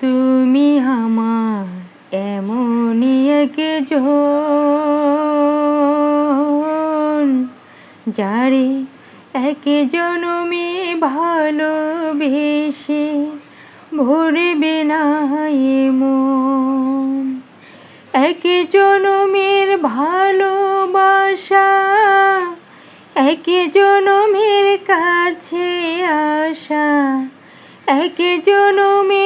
তুমি আমার এমনই এক জন যারে এক জনমে ভালোবেসে ভরবে না মন। এক জনমের ভালোবাসা, এক জনমের কাছে আসা, এক জনমের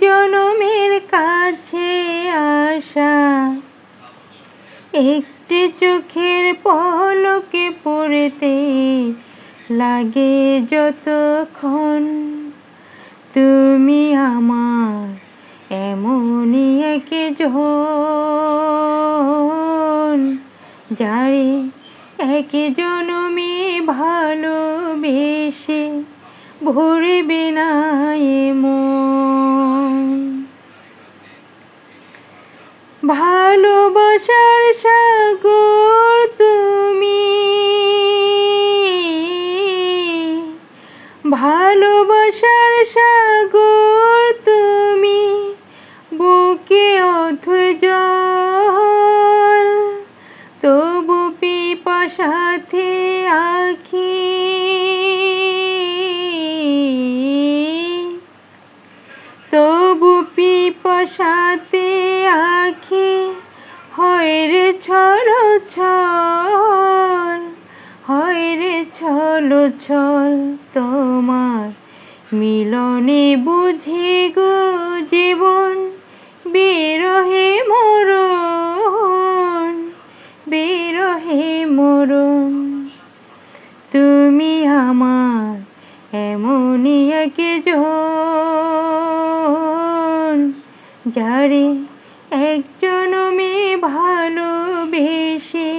জনমের কাছে আসা। একটি চোখের পলকে পড়তে লাগে যতক্ষণ। তুমি আমার এমনই এক যারে এক জনমে ভালোবেসে ভরবে না এ মন ভালোবাসার সাগর তুমি। ভালোবাসার সাগর তুমি। বুকে অথৈ জল তবু পিপাসাতে আখি। পিপাসাতে আখি, হয় রে ছল ছল, হয় ছল ছল তোমার মিলনে বুঝি গো জীবন, বিরহে মরণ বিরহে মরণ। তুমি আমার যারে একজন মেয়ে ভালোবেসে